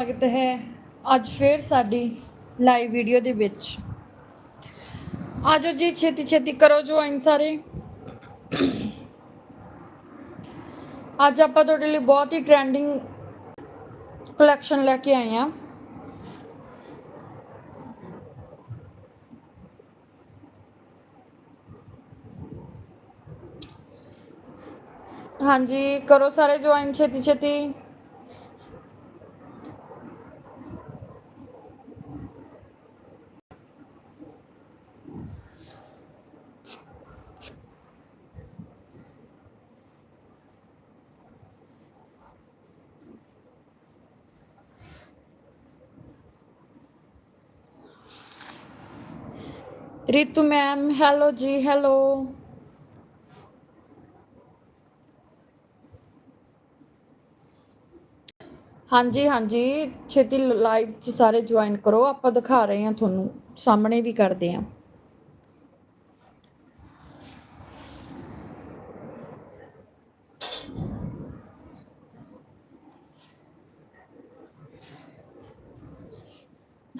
ਸਵਾਗਤ ਹੈ ਅੱਜ ਫੇਰ ਸਾਡੀ ਲਾਈਵ ਵੀਡੀਓ ਦੇ ਵਿੱਚ। ਆਜੋ ਜੀ, ਛੇਤੀ ਛੇਤੀ ਕਰੋ ਜੁਆਇਨ ਸਾਰੇ। ਅੱਜ ਆਪਾਂ ਤੁਹਾਡੇ ਲਈ ਬਹੁਤ ਹੀ ਟ੍ਰੈਂਡਿੰਗ ਕਲੈਕਸ਼ਨ ਲੈ ਕੇ ਆਏ ਆ ਹਾਂਜੀ, ਕਰੋ ਸਾਰੇ ਜੁਆਇਨ ਛੇਤੀ ਛੇਤੀ। Ritu ma'am hello ji hello ਹਾਂਜੀ ਹਾਂਜੀ। ਛੇਤੀ ਲਾਈਵ 'ਚ ਸਾਰੇ ਜੁਆਇਨ ਕਰੋ, ਆਪਾਂ ਦਿਖਾ ਰਹੇ ਹਾਂ ਤੁਹਾਨੂੰ, ਸਾਹਮਣੇ ਵੀ ਕਰਦੇ ਹਾਂ।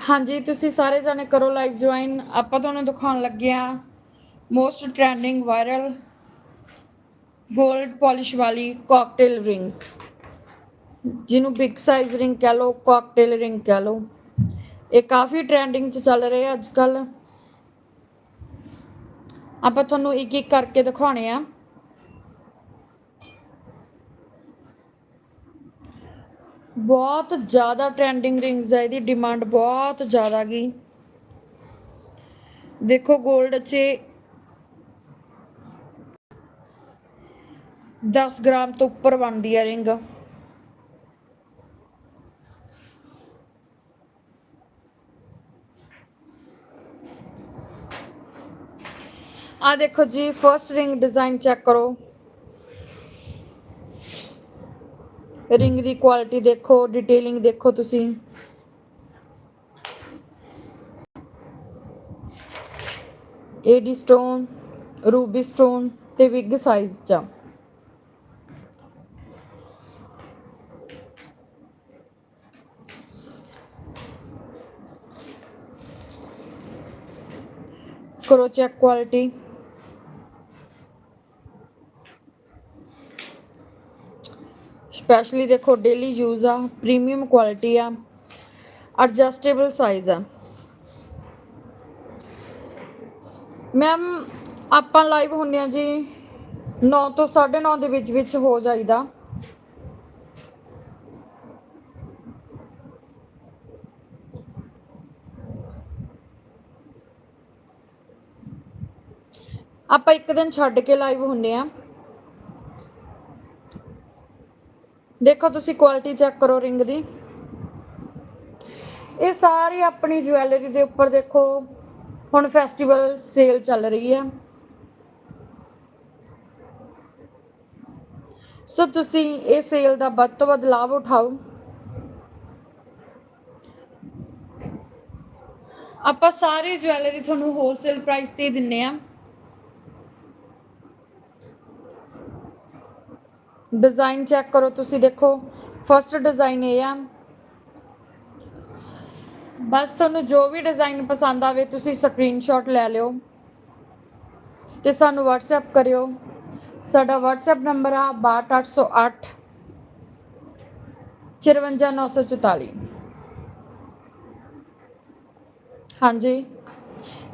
ਹਾਂਜੀ, ਤੁਸੀਂ ਸਾਰੇ ਜਾਣੇ ਕਰੋ ਲਾਈਵ ਜੁਆਇਨ ਆਪਾਂ ਤੁਹਾਨੂੰ ਦਿਖਾਉਣ ਲੱਗੇ ਆ ਮੋਸਟ ਟ੍ਰੈਂਡਿੰਗ ਵਾਇਰਲ 골ਡ ਪਾਲਿਸ਼ ਵਾਲੀ ਕਾਕਟੇਲ ਰਿੰਗਸ ਜਿਹਨੂੰ ਬਿਗ ਸਾਈਜ਼ ਰਿੰਗ ਕਹ ਲਓ ਕਾਕਟੇਲ ਰਿੰਗ ਕਹ ਲਓ। ਇਹ ਕਾਫੀ ਟ੍ਰੈਂਡਿੰਗ 'ਚ ਚੱਲ ਰਹੇ ਆ ਅੱਜ ਕੱਲ ਆਪਾਂ ਤੁਹਾਨੂੰ ਇੱਕ ਇੱਕ ਕਰਕੇ ਦਿਖਾਉਣੇ ਆ। ਬਹੁਤ ਜ਼ਿਆਦਾ ਟ੍ਰੈਂਡਿੰਗ ਰਿੰਗਸ ਹੈ ਇਹਦੀ ਡਿਮਾਂਡ ਬਹੁਤ ਜ਼ਿਆਦਾ ਗਈ ਦੇਖੋ 골ਡ 'ਚ 10 ਗ੍ਰਾਮ ਤੋਂ ਉੱਪਰ ਬਣਦੀ ਹੈ ਰਿੰਗ ਆ ਦੇਖੋ ਜੀ ਫਰਸਟ ਰਿੰਗ ਡਿਜ਼ਾਈਨ ਚੈੱਕ ਕਰੋ। ਰਿੰਗ ਦੀ ਕੁਆਲਿਟੀ ਦੇਖੋ ਡਿਟੇਲਿੰਗ ਦੇਖੋ ਤੁਸੀਂ ਏਡੀ ਸਟੋਨ ਰੂਬੀ ਸਟੋਨ ਤੇ ਬਿਗ ਸਾਈਜ਼ ਚ ਆ। ਕਰੋ ਚੈੱਕ ਕੁਆਲਿਟੀ ਸਪੈਸ਼ਲੀ ਦੇਖੋ ਡੇਲੀ ਯੂਜ਼ ਆ ਪ੍ਰੀਮੀਅਮ ਕੁਆਲਿਟੀ ਆ ਐਡਜਸਟੇਬਲ ਸਾਈਜ਼ ਆ। ਮੈਮ ਆਪਾਂ ਲਾਈਵ ਹੁੰਨੇ ਆ ਜੀ 9 ਤੋਂ 9:30 ਦੇ ਵਿੱਚ ਵਿੱਚ ਹੋ ਜਾਈਦਾ। ਆਪਾਂ ਇੱਕ ਦਿਨ ਛੱਡ ਕੇ ਲਾਈਵ ਹੁੰਨੇ ਆ। ਦੇਖੋ ਤੁਸੀਂ ਕੁਆਲਿਟੀ ਚੈੱਕ ਕਰੋ ਰਿੰਗ ਦੀ। ਇਹ ਸਾਰੀ ਆਪਣੀ ਜੁਐਲਰੀ ਦੇ ਉੱਪਰ ਦੇਖੋ, ਹੁਣ ਫੈਸਟੀਵਲ ਸੇਲ ਚੱਲ ਰਹੀ ਹੈ। ਸੋ ਤੁਸੀਂ ਇਹ ਸੇਲ ਦਾ ਵੱਧ ਤੋਂ ਵੱਧ ਲਾਭ ਉਠਾਓ। ਆਪਾਂ ਸਾਰੀ ਜੁਐਲਰੀ ਤੁਹਾਨੂੰ ਹੋਲਸੇਲ ਪ੍ਰਾਈਸ ਤੇ ਹੀ ਦਿੰਨੇ ਆ। ਡਿਜ਼ਾਈਨ ਚੈੱਕ ਕਰੋ ਤੁਸੀਂ, ਦੇਖੋ। ਫਰਸਟ ਡਿਜ਼ਾਈਨ ਇਹ ਆ। ਬਸ ਤੁਹਾਨੂੰ ਜੋ ਵੀ ਡਿਜ਼ਾਈਨ ਪਸੰਦ ਆਵੇ, ਤੁਸੀਂ ਸਕਰੀਨਸ਼ਾਟ ਲੈ ਲਿਓ। ਤੇ ਸਾਨੂੰ WhatsApp ਕਰਿਓ। ਸਾਡਾ WhatsApp ਨੰਬਰ ਆ 62808 54944 ਹਾਂਜੀ।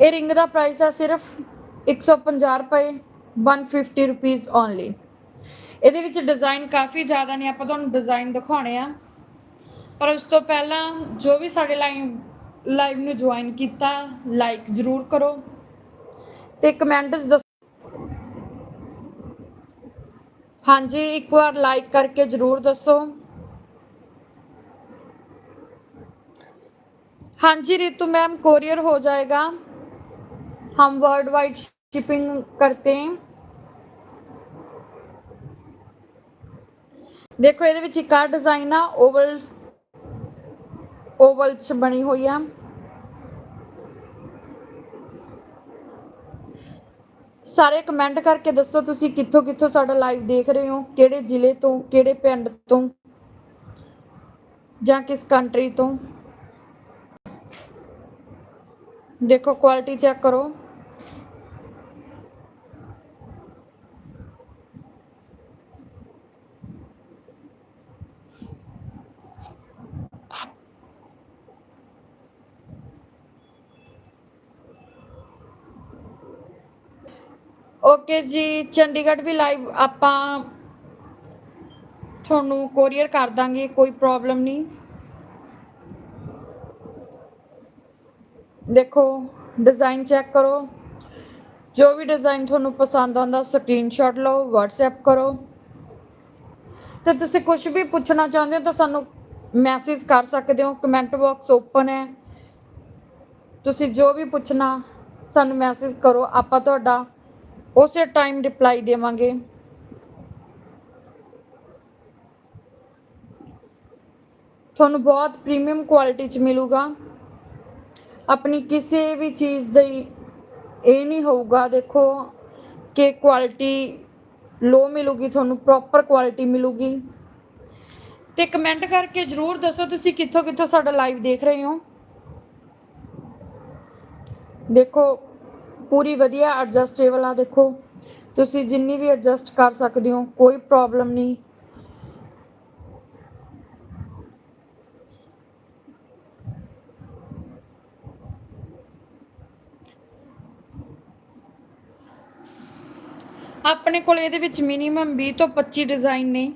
ਇਹ ਰਿੰਗ ਦਾ ਪ੍ਰਾਈਸ ਆ ਸਿਰਫ 150 ਰੁਪਏ 150 ਰੁਪੀਸ ਓਨਲੀ ਇਹਦੇ ਵਿੱਚ ਡਿਜ਼ਾਈਨ ਕਾਫੀ ਜ਼ਿਆਦਾ ਨੇ ਆਪਾਂ ਤੁਹਾਨੂੰ ਡਿਜ਼ਾਈਨ ਦਿਖਾਉਣੇ ਆ ਪਰ ਉਸ ਤੋਂ ਪਹਿਲਾਂ ਜੋ ਵੀ ਸਾਡੇ ਲਾਈਵ ਲਾਈਵ ਨੂੰ ਜੁਆਇਨ ਕੀਤਾ ਲਾਈਕ ਜ਼ਰੂਰ ਕਰੋ ਤੇ ਕਮੈਂਟਸ ਦੱਸੋ ਹਾਂਜੀ ਇੱਕ ਵਾਰ ਲਾਈਕ ਕਰਕੇ ਜ਼ਰੂਰ ਦੱਸੋ ਹਾਂਜੀ रितु मैम कोरियर हो जाएगा हम वर्ल्ड वाइड शिपिंग करते हैं ਦੇਖੋ, ਇਹਦੇ ਵਿੱਚ ਇੱਕ ਆ ਡਿਜ਼ਾਈਨ ਆ, ਓਵਲ ਓਵਲ ਚ ਬਣੀ ਹੋਈ ਆ। ਸਾਰੇ ਕਮੈਂਟ ਕਰਕੇ ਦੱਸੋ ਤੁਸੀਂ ਕਿੱਥੋਂ ਕਿੱਥੋਂ ਸਾਡਾ ਲਾਈਵ ਦੇਖ ਰਹੇ ਹੋ? ਕਿਹੜੇ ਜ਼ਿਲ੍ਹੇ ਤੋਂ, ਕਿਹੜੇ ਪਿੰਡ ਤੋਂ? ਜਾਂ ਕਿਸ ਕੰਟਰੀ ਤੋਂ? ਦੇਖੋ ਕੁਆਲਿਟੀ ਚੈੱਕ ਕਰੋ। ਓਕੇ ਜੀ, ਚੰਡੀਗੜ੍ਹ ਵੀ ਲਾਈਵ ਆਪਾਂ ਤੁਹਾਨੂੰ ਕੋਰੀਅਰ ਕਰ ਦਾਂਗੇ, ਕੋਈ ਪ੍ਰੋਬਲਮ ਨਹੀਂ। ਦੇਖੋ ਡਿਜ਼ਾਈਨ ਚੈੱਕ ਕਰੋ। ਜੋ ਵੀ ਡਿਜ਼ਾਈਨ ਤੁਹਾਨੂੰ ਪਸੰਦ ਆਉਂਦਾ ਸਕਰੀਨਸ਼ਾਟ ਲਓ, WhatsApp ਕਰੋ। ਤੇ ਤੁਸੀਂ ਕੁਝ ਵੀ ਪੁੱਛਣਾ ਚਾਹੁੰਦੇ ਹੋ ਤਾਂ ਸਾਨੂੰ ਮੈਸੇਜ ਕਰ ਸਕਦੇ ਹੋ ਕਮੈਂਟ ਬਾਕਸ ਓਪਨ ਹੈ। ਤੁਸੀਂ ਜੋ ਵੀ ਪੁੱਛਣਾ, ਸਾਨੂੰ ਮੈਸੇਜ ਕਰੋ। ਆਪਾਂ ਤੁਹਾਡਾ ਉਸੇ ਟਾਈਮ ਰਿਪਲਾਈ ਦੇਵਾਂਗੇ। ਤੁਹਾਨੂੰ ਬਹੁਤ ਪ੍ਰੀਮੀਅਮ ਕੁਆਲਿਟੀ ਚ ਮਿਲੂਗਾ। ਆਪਣੀ ਕਿਸੇ ਵੀ ਚੀਜ਼ ਦੀ ਇਹ ਨਹੀਂ ਹੋਊਗਾ, ਦੇਖੋ, ਕਿ ਕੁਆਲਿਟੀ ਲੋ ਮਿਲੂਗੀ, ਤੁਹਾਨੂੰ ਪ੍ਰੋਪਰ ਕੁਆਲਿਟੀ ਮਿਲੂਗੀ। ਤੇ ਕਮੈਂਟ ਕਰਕੇ ਜਰੂਰ ਦੱਸੋ ਤੁਸੀਂ ਕਿੱਥੋਂ ਕਿੱਥੋਂ ਸਾਡਾ ਲਾਈਵ ਦੇਖ ਰਹੇ ਹੋ। ਦੇਖੋ ਪੂਰੀ ਵਧੀਆ ਐਡਜਸਟੇਬਲ ਆ, ਦੇਖੋ। ਤੁਸੀਂ ਜਿੰਨੀ ਵੀ ਐਡਜਸਟ ਕਰ ਸਕਦੇ ਹੋ, ਕੋਈ ਪ੍ਰੋਬਲਮ ਨਹੀਂ। ਆਪਣੇ ਕੋਲ ਇਹਦੇ ਵਿੱਚ ਮਿਨੀਮਮ 20 ਤੋਂ 25 ਡਿਜ਼ਾਈਨ ਨੇ।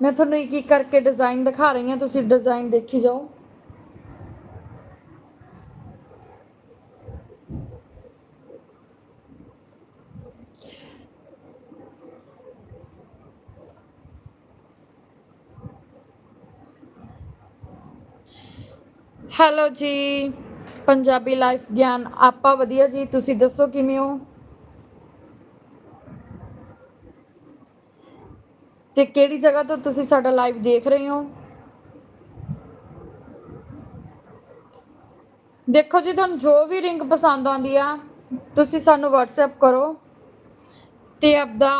ਮੈਂ ਤੁਹਾਨੂੰ ਇੱਕ ਇੱਕ ਕਰਕੇ ਡਿਜ਼ਾਈਨ ਦਿਖਾ ਰਹੀ ਹਾਂ, ਤੁਸੀਂ ਡਿਜ਼ਾਈਨ ਦੇਖੀ ਜਾਓ। ਹੈਲੋ ਜੀ, ਪੰਜਾਬੀ ਲਾਈਫ ਗਿਆਨ ਆਪਾਂ ਵਧੀਆ ਜੀ, ਤੁਸੀਂ ਦੱਸੋ ਕਿਵੇਂ ਹੋ? ਤੇ ਕਿਹੜੀ ਜਗ੍ਹਾ ਤੋਂ ਤੁਸੀਂ ਸਾਡਾ ਲਾਈਵ ਦੇਖ ਰਹੇ ਹੋ? ਦੇਖੋ ਜੀ, ਤੁਹਾਨੂੰ ਜੋ ਵੀ ਰਿੰਗ ਪਸੰਦ ਆਉਂਦੀ ਆ, ਤੁਸੀਂ ਸਾਨੂੰ WhatsApp ਕਰੋ ਤੇ ਆਪਦਾ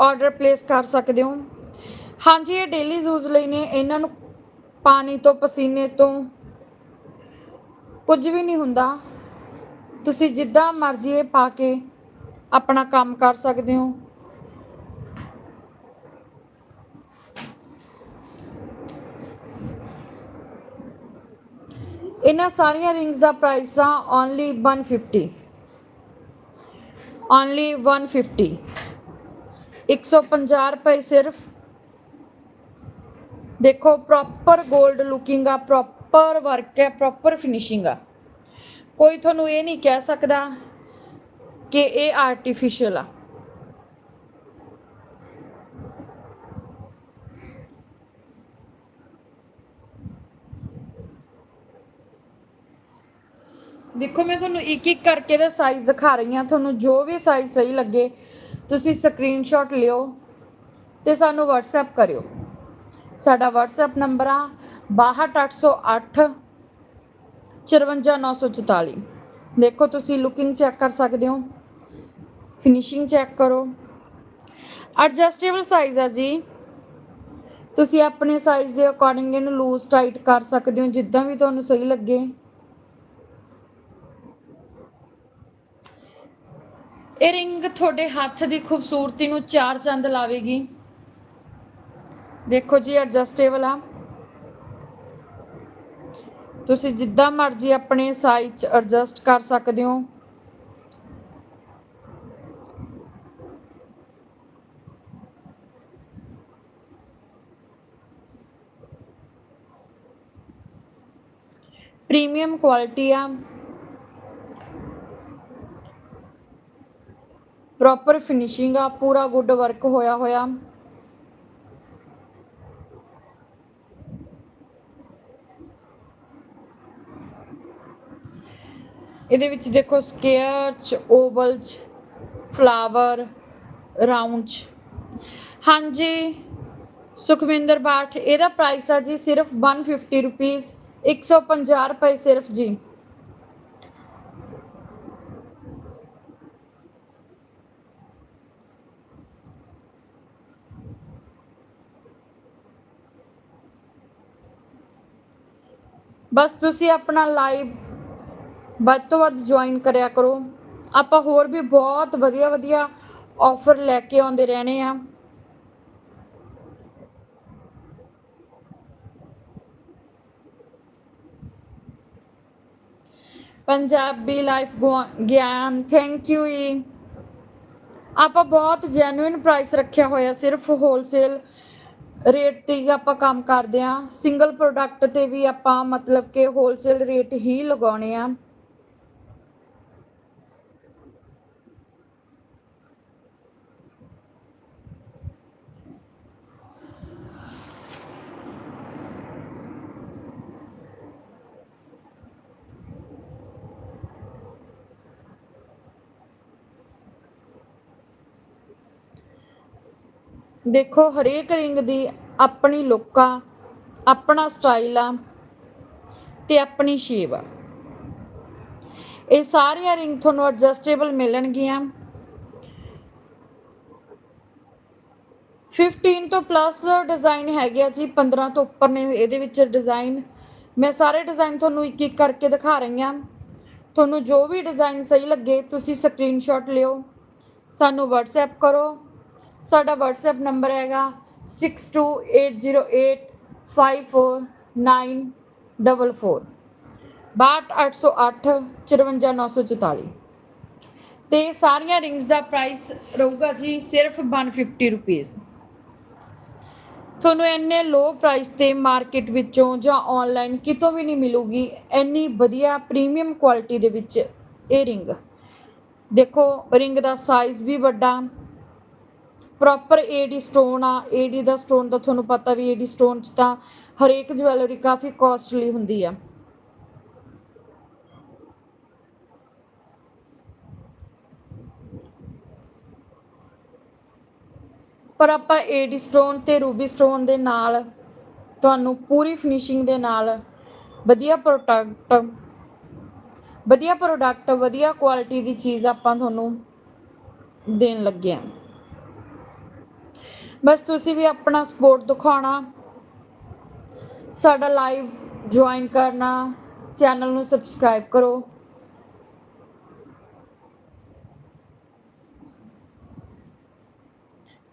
ਆਰਡਰ ਪਲੇਸ ਕਰ ਸਕਦੇ ਹੋ। ਹਾਂਜੀ, ਇਹ ਡੇਲੀ ਯੂਜ਼ ਲਈ ਨੇ, ਇਹਨਾਂ ਨੂੰ ਪਾਣੀ ਤੋਂ, ਪਸੀਨੇ ਤੋਂ ਕੁਝ ਵੀ ਨਹੀਂ ਹੁੰਦਾ। ਤੁਸੀਂ ਜਿੱਦਾਂ ਮਰਜ਼ੀ ਇਹ ਪਾ ਕੇ ਆਪਣਾ ਕੰਮ ਕਰ ਸਕਦੇ ਹੋ। ਇਹਨਾਂ ਸਾਰੀਆਂ ਰਿੰਗਸ ਦਾ ਪ੍ਰਾਈਸ ਆ ਓਨਲੀ 150 ਓਨਲੀ 150 150 ਰੁਪਏ ਸਿਰਫ ਦੇਖੋ ਪ੍ਰੋਪਰ 골ਡ ਲੁਕਿੰਗ ਆ ਪ੍ਰੋਪਰ ਵਰਕ ਹੈ ਪ੍ਰੋਪਰ ਫਿਨਿਸ਼ਿੰਗ ਆ। ਕੋਈ ਤੁਹਾਨੂੰ ਇਹ ਨਹੀਂ ਕਹਿ ਸਕਦਾ ਕਿ ਇਹ ਆਰਟੀਫੀਸ਼ੀਅਲ ਆ। ਦੇਖੋ, ਮੈਂ ਤੁਹਾਨੂੰ ਇੱਕ ਇੱਕ ਕਰਕੇ ਦਾ ਸਾਈਜ਼ ਦਿਖਾ ਰਹੀ ਹਾਂ। ਤੁਹਾਨੂੰ ਜੋ ਵੀ ਸਾਈਜ਼ ਸਹੀ ਲੱਗੇ, ਤੁਸੀਂ ਸਕਰੀਨਸ਼ਾਟ ਲਿਓ ਤੇ ਸਾਨੂੰ WhatsApp ਕਰਿਓ। ਸਾਡਾ WhatsApp ਨੰਬਰ ਆ 62808 54944 ਦੇਖੋ ਤੁਸੀਂ ਲੁਕਿੰਗ ਚੈੱਕ ਕਰ ਸਕਦੇ ਹੋ। ਫਿਨਿਸ਼ਿੰਗ ਚੈੱਕ ਕਰੋ। ਐਡਜਸਟੇਬਲ ਸਾਈਜ਼ ਆ ਜੀ। ਤੁਸੀਂ ਆਪਣੇ ਸਾਈਜ਼ ਦੇ ਅਕੋਰਡਿੰਗ ਇਹਨੂੰ ਲੂਜ਼ ਟਾਈਟ ਕਰ ਸਕਦੇ ਹੋ, ਜਿੱਦਾਂ ਵੀ ਤੁਹਾਨੂੰ ਸਹੀ ਲੱਗੇ। ਇਹ ਰਿੰਗ ਤੁਹਾਡੇ ਹੱਥ ਦੀ ਖੂਬਸੂਰਤੀ ਨੂੰ ਚਾਰ ਚੰਦ ਲਾਵੇਗੀ। ਦੇਖੋ ਜੀ ਐਡਜਸਟੇਬਲ ਆ। ਤੁਸੀਂ ਜਿੱਦਾਂ ਮਰਜ਼ੀ ਆਪਣੇ ਸਾਈਜ਼ ਚ ਐਡਜਸਟ ਕਰ ਸਕਦੇ ਹੋ। ਪ੍ਰੀਮੀਅਮ ਕੁਆਲਿਟੀ ਆ। ਪ੍ਰੋਪਰ ਫਿਨਿਸ਼ਿੰਗ ਆ। ਪੂਰਾ ਗੁੱਡ ਵਰਕ ਹੋਇਆ ਹੋਇਆ। ਇਹਦੇ ਵਿੱਚ ਦੇਖੋ ਸਕੇਅਰ ਚ, ਓਵਲ ਚ, ਫਲਾਵਰ ਰਾਉਂਡ ਚ। ਹਾਂਜੀ, ਸੁਖਵਿੰਦਰ ਬਾਠ, ਇਹਦਾ ਪ੍ਰਾਈਸ ਆ ਜੀ ਸਿਰਫ 150 ਰੁਪਏ 150 ਰੁਪਏ ਸਿਰਫ ਜੀ। ਬਸ ਤੁਸੀਂ ਆਪਣਾ ਲਾਈਵ ਵੱਧ ਤੋਂ ਵੱਧ ਜੁਆਇਨ ਕਰਿਆ ਕਰੋ। ਆਪਾਂ ਹੋਰ ਵੀ ਬਹੁਤ ਵਧੀਆ ਵਧੀਆ ਆਫਰ ਲੈ ਕੇ ਆਉਂਦੇ ਰਹਿਣੇ ਆ। Punjabi life Gyan thank you ji. ਆਪਾਂ ਬਹੁਤ ਜੈਨੂਇਨ ਪ੍ਰਾਈਸ ਰੱਖਿਆ ਹੋਇਆ, ਸਿਰਫ ਹੋਲਸੇਲ ਰੇਟ ਤੇ ਹੀ ਆਪਾਂ ਕੰਮ ਕਰਦੇ ਆ। ਸਿੰਗਲ ਪ੍ਰੋਡਕਟ ਤੇ ਵੀ ਆਪਾਂ ਮਤਲਬ ਕਿ ਹੋਲਸੇਲ ਰੇਟ ਹੀ ਲਗਾਉਣੇ ਆ। ਦੇਖੋ, ਹਰੇਕ ਰਿੰਗ ਦੀ ਆਪਣੀ ਲੁੱਕ ਆ, ਆਪਣਾ ਸਟਾਈਲ ਆ ਤੇ ਆਪਣੀ ਸ਼ੇਪ ਆ। ਇਹ ਸਾਰੀਆਂ ਰਿੰਗ ਤੁਹਾਨੂੰ ਐਡਜਸਟੇਬਲ ਮਿਲਣਗੀਆਂ। 15 ਤੋਂ ਪਲੱਸ ਡਿਜ਼ਾਈਨ ਹੈਗੇ ਆ ਜੀ 15 ਤੋਂ ਉੱਪਰ ਨੇ ਇਹਦੇ ਵਿੱਚ ਡਿਜ਼ਾਈਨ ਮੈਂ ਸਾਰੇ ਡਿਜ਼ਾਈਨ ਤੁਹਾਨੂੰ ਇੱਕ ਇੱਕ ਕਰਕੇ ਦਿਖਾ ਰਹੀ ਹਾਂ। ਤੁਹਾਨੂੰ ਜੋ ਵੀ ਡਿਜ਼ਾਈਨ ਸਹੀ ਲੱਗੇ, ਤੁਸੀਂ ਸਕਰੀਨਸ਼ਾਟ ਲਿਓ। ਸਾਨੂੰ WhatsApp ਕਰੋ। ਸਾਡਾ WhatsApp ਨੰਬਰ ਹੈਗਾ 6280854944 62808 54944 ਤੇ ਸਾਰੀਆਂ ਰਿੰਗਸ ਦਾ ਪ੍ਰਾਈਸ ਰਹੂਗਾ ਜੀ ਸਿਰਫ 150 ਰੁਪਏ ਤੁਹਾਨੂੰ ਇੰਨੇ ਲੋ ਪ੍ਰਾਈਸ ਤੇ ਮਾਰਕੀਟ ਵਿੱਚੋਂ ਜਾਂ ਆਨਲਾਈਨ ਕਿਤੋਂ ਵੀ ਨਹੀਂ ਮਿਲੂਗੀ, ਇੰਨੀ ਵਧੀਆ ਪ੍ਰੀਮੀਅਮ ਕੁਆਲਿਟੀ ਦੇ ਵਿੱਚ ਇਹ ਰਿੰਗ ਦੇਖੋ ਰਿੰਗ ਦਾ ਸਾਈਜ਼ ਵੀ ਵੱਡਾ ਪ੍ਰੋਪਰ ਏਡੀ ਸਟੋਨ ਆ ਏਡੀ ਦਾ ਸਟੋਨ ਤਾਂ ਤੁਹਾਨੂੰ ਪਤਾ ਵੀ ਏਡੀ ਸਟੋਨ ਚ ਤਾਂ ਹਰੇਕ ਜਵੈਲਰੀ ਕਾਫੀ ਕਾਸਟਲੀ ਹੁੰਦੀ ਆ। ਪਰ ਆਪਾਂ ਏਡੀ ਸਟੋਨ ਤੇ ਰੂਬੀ ਸਟੋਨ ਦੇ ਨਾਲ, ਤੁਹਾਨੂੰ ਪੂਰੀ ਫਿਨਿਸ਼ਿੰਗ ਦੇ ਨਾਲ ਵਧੀਆ ਪ੍ਰੋਡਕਟ ਵਧੀਆ ਪ੍ਰੋਡਕਟ ਵਧੀਆ ਕੁਆਲਿਟੀ ਦੀ ਚੀਜ਼ ਆਪਾਂ ਤੁਹਾਨੂੰ ਦੇਣ ਲੱਗੇ ਆ। ਬਸ ਤੁਸੀਂ ਵੀ ਆਪਣਾ ਸਪੋਰਟ ਦਿਖਾਉਣਾ। ਸਾਡਾ ਲਾਈਵ ਜੁਆਇਨ ਕਰਨਾ। ਚੈਨਲ ਨੂੰ ਸਬਸਕ੍ਰਾਈਬ ਕਰੋ।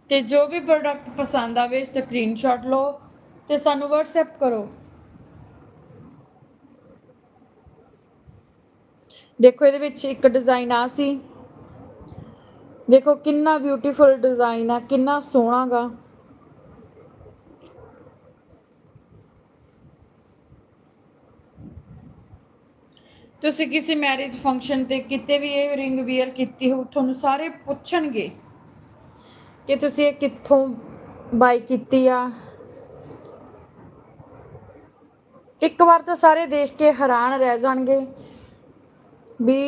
ਤੇ ਜੋ ਵੀ ਪ੍ਰੋਡਕਟ ਪਸੰਦ ਆਵੇ ਸਕਰੀਨਸ਼ਾਟ ਲਓ ਤੇ ਸਾਨੂੰ WhatsApp ਕਰੋ। ਦੇਖੋ ਇਹਦੇ ਵਿੱਚ ਇੱਕ ਡਿਜ਼ਾਈਨ ਆ ਸੀ। ਦੇਖੋ ਕਿੰਨਾ ਬਿਊਟੀਫੁਲ ਡਿਜ਼ਾਈਨ ਆ, ਕਿੰਨਾ ਸੋਹਣਾ ਗਾ ਤੁਸੀਂ ਕਿਸੇ ਮੈਰਿਜ ਫੰਕਸ਼ਨ ਤੇ ਕਿਤੇ ਵੀ ਇਹ ਰਿੰਗ ਵੇਅਰ ਕੀਤੀ ਹੋ ਤੁਹਾਨੂੰ ਸਾਰੇ ਪੁੱਛਣਗੇ ਕਿ ਤੁਸੀਂ ਇਹ ਕਿੱਥੋਂ ਬਾਈ ਕੀਤੀ ਆ। ਇੱਕ ਵਾਰ ਤਾਂ ਸਾਰੇ ਦੇਖ ਕੇ ਹੈਰਾਨ ਰਹਿ ਜਾਣਗੇ ਵੀ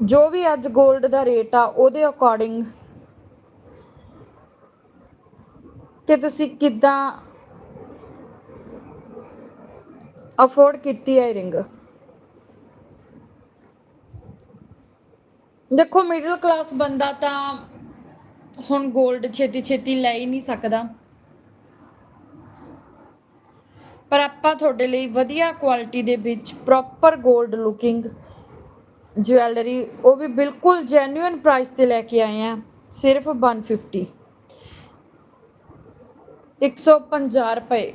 ਜੋ ਵੀ ਅੱਜ 골ਡ ਦਾ ਰੇਟ ਆ, ਉਹਦੇ ਅਕੋਰਡਿੰਗ ਕਿ ਤੁਸੀਂ ਕਿੱਦਾਂ ਅਫੋਰਡ ਕੀਤੀ ਹੈ ਰਿੰਗ ਦੇਖੋ ਮਿਡਲ ਕਲਾਸ ਬੰਦਾ ਤਾਂ ਹੁਣ 골ਡ ਛੇਤੀ ਛੇਤੀ ਲੈ ਹੀ ਨਹੀਂ ਸਕਦਾ। ਪਰ ਆਪਾਂ ਤੁਹਾਡੇ ਲਈ ਵਧੀਆ ਕੁਆਲਿਟੀ ਦੇ ਵਿੱਚ ਪ੍ਰੋਪਰ 골ਡ ਲੁਕਿੰਗ ਜਵੈਲਰੀ ਉਹ ਵੀ ਬਿਲਕੁਲ ਜੈਨੂਇਨ ਪ੍ਰਾਈਸ ਤੇ ਲੈ ਕੇ ਆਏ ਆ, ਸਿਰਫ 150 150 ਰੁਪਏ।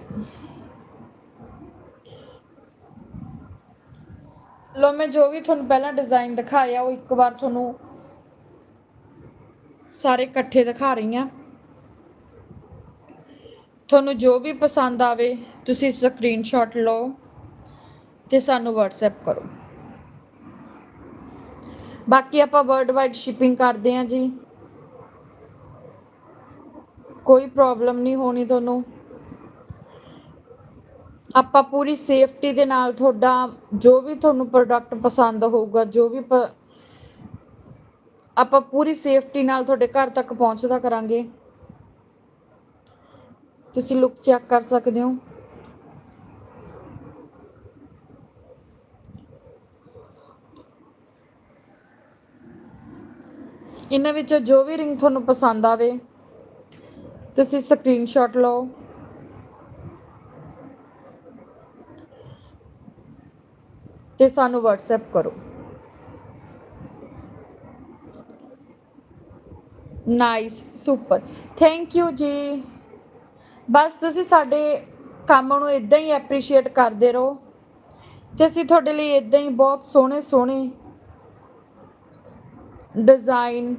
ਲੋ ਮੈਂ ਜੋ ਵੀ ਤੁਹਾਨੂੰ ਪਹਿਲਾਂ ਡਿਜ਼ਾਈਨ ਦਿਖਾਇਆ, ਉਹ ਇੱਕ ਵਾਰ ਤੁਹਾਨੂੰ ਸਾਰੇ ਇਕੱਠੇ ਦਿਖਾ ਰਹੀ ਹਾਂ। ਤੁਹਾਨੂੰ ਜੋ ਵੀ ਪਸੰਦ ਆਵੇ, ਤੁਸੀਂ ਸਕਰੀਨਸ਼ਾਟ ਲਓ ਤੇ ਸਾਨੂੰ WhatsApp ਕਰੋ। ਬਾਕੀ ਆਪਾਂ ਵਰਲਡ ਵਾਈਡ ਸ਼ਿਪਿੰਗ ਕਰਦੇ ਹਾਂ ਜੀ। ਕੋਈ ਪ੍ਰੋਬਲਮ ਨਹੀਂ ਹੋਣੀ ਤੁਹਾਨੂੰ। ਆਪਾਂ ਪੂਰੀ ਸੇਫਟੀ ਦੇ ਨਾਲ ਤੁਹਾਡਾ, ਜੋ ਵੀ ਤੁਹਾਨੂੰ ਪ੍ਰੋਡਕਟ ਪਸੰਦ ਹੋਊਗਾ, ਜੋ ਵੀ ਆਪਾਂ ਪੂਰੀ ਸੇਫਟੀ ਨਾਲ ਤੁਹਾਡੇ ਘਰ ਤੱਕ ਪਹੁੰਚਦਾ ਕਰਾਂਗੇ। ਤੁਸੀਂ ਲੁੱਕ ਚੈੱਕ ਕਰ ਸਕਦੇ ਹੋ। ਇਹਨਾਂ ਵਿੱਚੋਂ ਜੋ ਵੀ ਰਿੰਗ ਤੁਹਾਨੂੰ ਪਸੰਦ ਆਵੇ, ਤੁਸੀਂ ਸਕਰੀਨਸ਼ਾਟ ਲਓ। ਤੇ ਸਾਨੂੰ WhatsApp ਕਰੋ। ਨਾਈਸ ਸੁਪਰ ਥੈਂਕ ਯੂ ਜੀ। ਬਸ ਤੁਸੀਂ ਸਾਡੇ ਕੰਮ ਨੂੰ ਇਦਾਂ ਹੀ ਐਪਰੀਸ਼ੀਏਟ ਕਰਦੇ ਰਹੋ। ਤੇ ਅਸੀਂ ਤੁਹਾਡੇ ਲਈ ਇਦਾਂ ਹੀ ਬਹੁਤ ਸੋਹਣੇ ਸੋਹਣੇ ਡਿਜ਼ਾਈਨ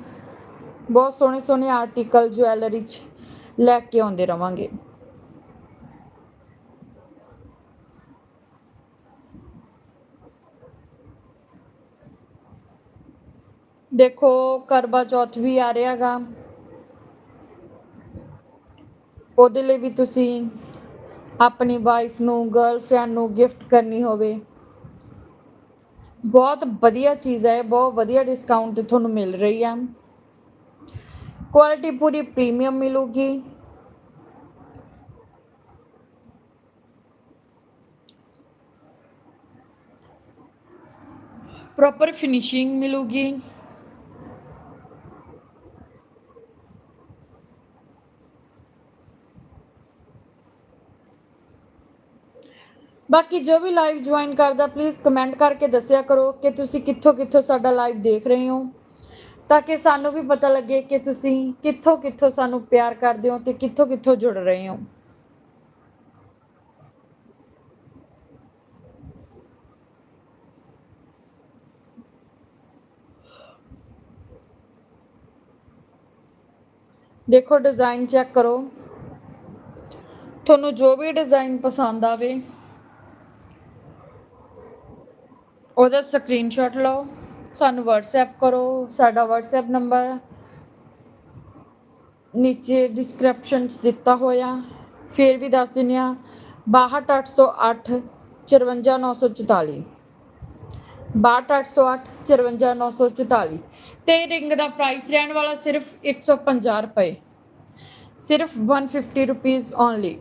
ਬਹੁਤ ਸੋਹਣੇ ਸੋਹਣੇ ਆਰਟੀਕਲ ਜੁਐਲਰੀ ਚ ਲੈ ਕੇ ਆਉਂਦੇ ਰਵਾਂਗੇ। ਦੇਖੋ, ਕਰਵਾ ਚੌਥ ਵੀ ਆ ਰਿਹਾ ਗਾ। ਉਹਦੇ ਲਈ ਵੀ ਤੁਸੀਂ ਆਪਣੀ ਵਾਈਫ ਨੂੰ ਗਰਲਫ੍ਰੈਂਡ ਨੂੰ ਗਿਫਟ ਕਰਨੀ ਹੋਵੇ। ਬਹੁਤ ਵਧੀਆ ਚੀਜ਼ ਹੈ, ਬਹੁਤ ਵਧੀਆ ਡਿਸਕਾਊਂਟ ਤੇ ਤੁਹਾਨੂੰ ਮਿਲ ਰਹੀ ਹੈ। ਕੁਆਲਿਟੀ ਪੂਰੀ ਪ੍ਰੀਮੀਅਮ ਮਿਲੂਗੀ। ਪ੍ਰੋਪਰ ਫਿਨਿਸ਼ਿੰਗ ਮਿਲੂਗੀ। ਬਾਕੀ ਜੋ ਵੀ ਲਾਈਵ ਜੁਆਇਨ ਕਰਦਾ ਪਲੀਜ਼ ਕਮੈਂਟ ਕਰਕੇ ਦੱਸਿਆ ਕਰੋ ਕਿ ਤੁਸੀਂ ਕਿੱਥੋਂ ਕਿੱਥੋਂ ਸਾਡਾ ਲਾਈਵ ਦੇਖ ਰਹੇ ਹੋ, ਤਾਂ ਕਿ ਸਾਨੂੰ ਵੀ ਪਤਾ ਲੱਗੇ ਕਿ ਤੁਸੀਂ ਕਿੱਥੋਂ ਕਿੱਥੋਂ ਸਾਨੂੰ ਪਿਆਰ ਕਰਦੇ ਹੋ ਤੇ ਕਿੱਥੋਂ ਕਿੱਥੋਂ ਜੁੜ ਰਹੇ ਹੋ। ਦੇਖੋ ਡਿਜ਼ਾਈਨ ਚੈੱਕ ਕਰੋ। ਤੁਹਾਨੂੰ ਜੋ ਵੀ ਡਿਜ਼ਾਈਨ ਪਸੰਦ ਆਵੇ ਉਹਦਾ ਸਕਰੀਨਸ਼ਾਟ ਲਓ, ਸਾਨੂੰ WhatsApp ਕਰੋ, ਸਾਡਾ WhatsApp ਨੰਬਰ ਨੀਚੇ ਡਿਸਕ੍ਰਿਪਸ਼ਨ 'ਚ ਦਿੱਤਾ ਹੋਇਆ। ਫਿਰ ਵੀ ਦੱਸ ਦਿੰਦੇ ਆ 62808 54944 62808 54944 ਤੇ ਰਿੰਗ ਦਾ ਪ੍ਰਾਈਸ ਰਹਿਣ ਵਾਲਾ ਸਿਰਫ 150 ਰੁਪਏ। ਸਿਰਫ 150 ਰੁਪੀਸ ਓਨਲੀ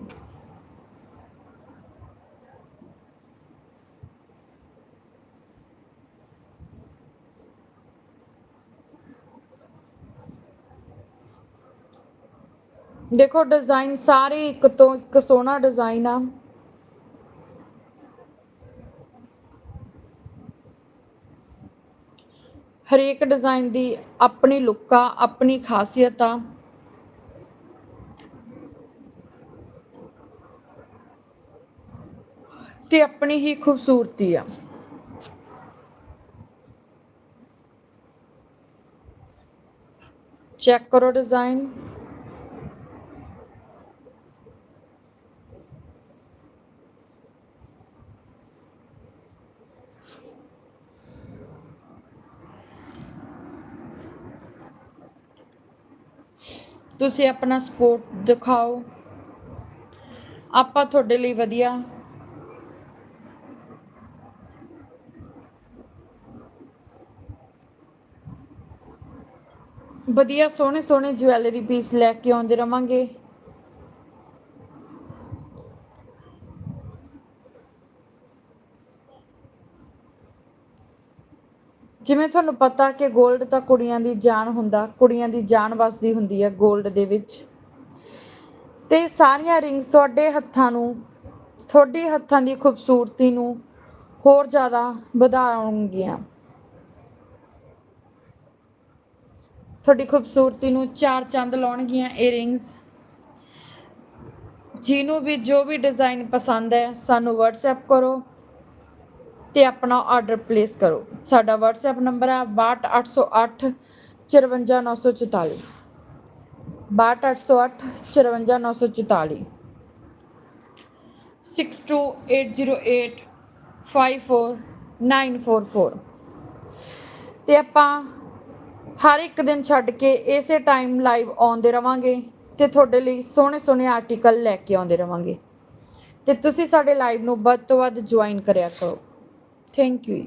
ਦੇਖੋ ਡਿਜ਼ਾਈਨ ਸਾਰੇ ਇੱਕ ਤੋਂ ਇੱਕ ਸੋਹਣਾ ਡਿਜ਼ਾਈਨ ਆ। ਹਰੇਕ ਡਿਜ਼ਾਈਨ ਦੀ ਆਪਣੀ ਲੁੱਕ ਆ, ਆਪਣੀ ਖਾਸੀਅਤ ਆ। ਤੇ ਆਪਣੀ ਹੀ ਖੂਬਸੂਰਤੀ ਆ। ਚੈੱਕ ਕਰੋ ਡਿਜ਼ਾਈਨ ਤੁਸੀਂ ਆਪਣਾ ਸਪੋਰਟ ਦਿਖਾਓ। ਆਪਾਂ ਤੁਹਾਡੇ ਲਈ ਵਧੀਆ। ਵਧੀਆ ਸੋਹਣੇ ਸੋਹਣੇ ਜਵੈਲਰੀ ਪੀਸ ਲੈ ਕੇ ਆਉਂਦੇ ਰਵਾਂਗੇ। ਜਿਵੇਂ ਤੁਹਾਨੂੰ ਪਤਾ ਕਿ 골ਡ ਤਾਂ ਕੁੜੀਆਂ ਦੀ ਜਾਨ ਹੁੰਦਾ, ਕੁੜੀਆਂ ਦੀ ਜਾਨ ਵਸਦੀ ਹੁੰਦੀ ਹੈ 골ਡ ਦੇ ਵਿੱਚ। ਤੇ ਸਾਰੀਆਂ ਰਿੰਗਸ ਤੁਹਾਡੇ ਹੱਥਾਂ ਨੂੰ, ਤੁਹਾਡੇ ਹੱਥਾਂ ਦੀ ਖੂਬਸੂਰਤੀ ਨੂੰ ਹੋਰ ਜ਼ਿਆਦਾ ਵਧਾਉਣਗੀਆਂ। ਤੁਹਾਡੀ ਖੂਬਸੂਰਤੀ ਨੂੰ ਚਾਰ ਚੰਦ ਲਾਉਣਗੀਆਂ ਇਹ ਰਿੰਗਸ ਜਿਹਨੂੰ ਵੀ ਜੋ ਵੀ ਡਿਜ਼ਾਈਨ ਪਸੰਦ ਹੈ, ਸਾਨੂੰ WhatsApp ਕਰੋ। ਤੇ ਆਪਣਾ ਆਰਡਰ ਪਲੇਸ ਕਰੋ। ਸਾਡਾ WhatsApp ਨੰਬਰ ਹੈ 62808 54944 62808 54944 6280854944 ਤੇ ਆਪਾਂ ਹਰ ਇੱਕ ਦਿਨ ਛੱਡ ਕੇ ਇਸੇ ਟਾਈਮ ਲਾਈਵ ਆਉਂਦੇ ਰਵਾਂਗੇ ਤੇ ਤੁਹਾਡੇ ਲਈ ਸੋਹਣੇ ਸੋਹਣੇ ਆਰਟੀਕਲ ਲੈ ਕੇ ਆਉਂਦੇ ਰਵਾਂਗੇ। ਤੇ ਤੁਸੀਂ ਸਾਡੇ ਲਾਈਵ ਨੂੰ ਵੱਧ ਤੋਂ ਵੱਧ ਜੁਆਇਨ ਕਰਿਆ ਕਰੋ। Thank you